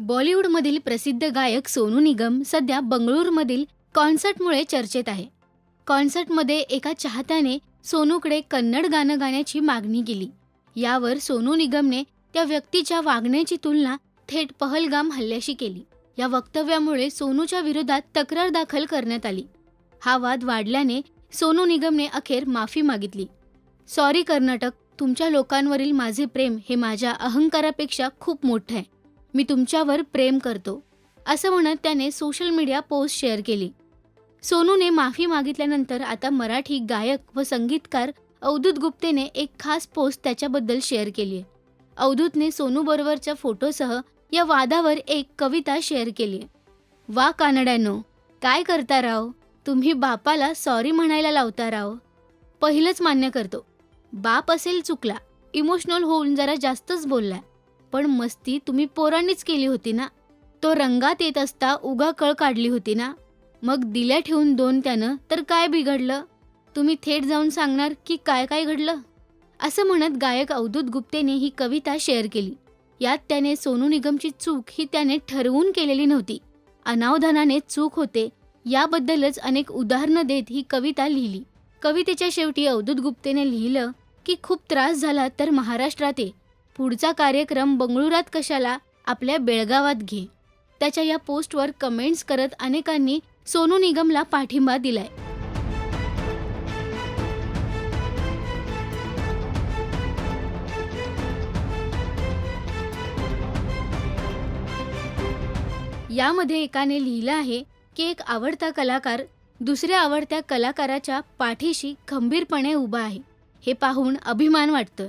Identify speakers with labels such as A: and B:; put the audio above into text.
A: बॉलिवूडमधील प्रसिद्ध गायक सोनू निगम सध्या बंगळूरमधील कॉन्सर्टमुळे चर्चेत आहे. कॉन्सर्टमध्ये एका चाहत्याने सोनूकडे कन्नड गाणं गाण्याची मागणी केली. यावर सोनू निगमने त्या व्यक्तीच्या वागण्याची तुलना थेट पहलगाम हल्ल्याशी केली. या वक्तव्यामुळे सोनूच्या विरोधात तक्रार दाखल करण्यात आली. हा वाद वाढल्याने सोनू निगमने अखेर माफी मागितली. सॉरी कर्नाटक तुमच्या लोकांवरील माझे प्रेम हे माझ्या अहंकारापेक्षा खूप मोठं आहे. मी तुमच्यावर प्रेम करतो असं म्हणत त्याने सोशल मीडिया पोस्ट शेअर केली. सोनूने माफी मागितल्यानंतर आता मराठी गायक व संगीतकार अवधूत गुप्तेने एक खास पोस्ट त्याच्याबद्दल शेअर केली आहे. अवधूतने सोनूबरोबरच्या फोटोसह या वादावर एक कविता शेअर केली आहे. वा कानड्यानो काय करता राव? तुम्ही बापाला सॉरी म्हणायला लावता राव? पहिलंच मान्य करतो. बाप असेल चुकला. इमोशनल होऊन जरा जास्तच बोललाय. पण मस्ती तुम्ही पोरांनीच केली होती ना? तो रंगात येत असता उगा कळ काढली होती ना? मग दिल्या ठेवून दोन त्यानं तर काय बिघडलं? तुम्ही थेट जाऊन सांगणार की काय काय घडलं? असं म्हणत गायक अवधूत गुप्तेने ही कविता शेअर केली. यात त्याने सोनू निगमची चूक ही त्याने ठरवून केलेली नव्हती. अनावधानाने चूक होते याबद्दलच अनेक उदाहरणं देत ही कविता लिहिली. कवितेच्या शेवटी अवधूत गुप्तेने लिहिलं की खूप त्रास झाला तर महाराष्ट्रात ये. पुढचा कार्यक्रम बंगळुरात कशाला आपल्या बेळगावात घे. त्याच्या या पोस्टवर कमेंट्स करत अनेकांनी सोनू निगमला पाठिंबा दिलाय. यामध्ये एकाने लिहिलं आहे की एक आवडता कलाकार दुसऱ्या आवडत्या कलाकाराच्या पाठीशी खंबीरपणे उभा आहे. हे पाहून अभिमान वाटतोय.